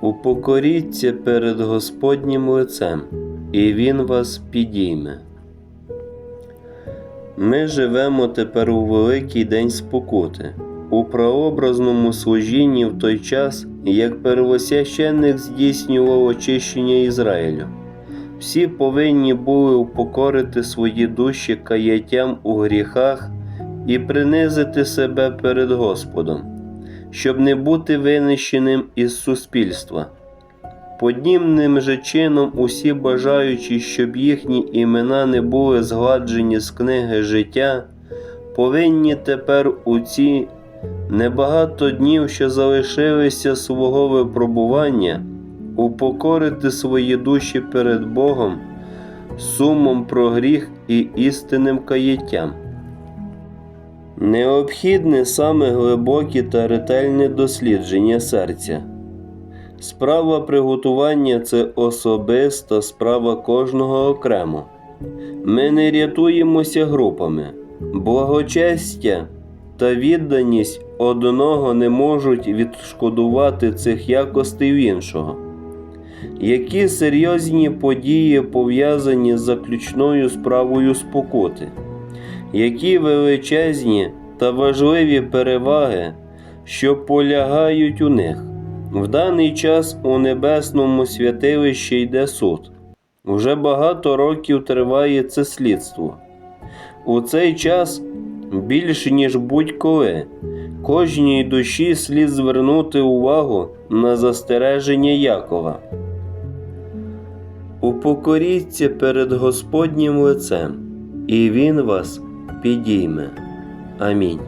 Упокоріться перед Господнім лицем, і Він вас підійме. Ми живемо тепер у великий день спокути, у прообразному служінні в той час, як первосвященник здійснював очищення Ізраїлю. Всі повинні були упокорити свої душі каяттям у гріхах і принизити себе перед Господом, щоб не бути винищеним із суспільства. Подібним же чином усі бажаючі, щоб їхні імена не були згладжені з книги життя, повинні тепер у ці небагато днів, що залишилися свого випробування, упокорити свої душі перед Богом, сумом про гріх і істинним каяттям. Необхідне саме глибоке та ретельне дослідження серця. Справа приготування це особиста справа кожного окремо. Ми не рятуємося групами. Благочестя та відданість одного не можуть відшкодувати цих якостей в іншого. Які серйозні події пов'язані з заключною справою спокути? Які величезні та важливі переваги, що полягають у них? В даний час у небесному святилищі йде суд. Уже багато років триває це слідство. У цей час більше, ніж будь-коли, кожній душі слід звернути увагу на застереження Якова. Упокоріться перед Господнім лицем, і Він вас підійме. Амінь.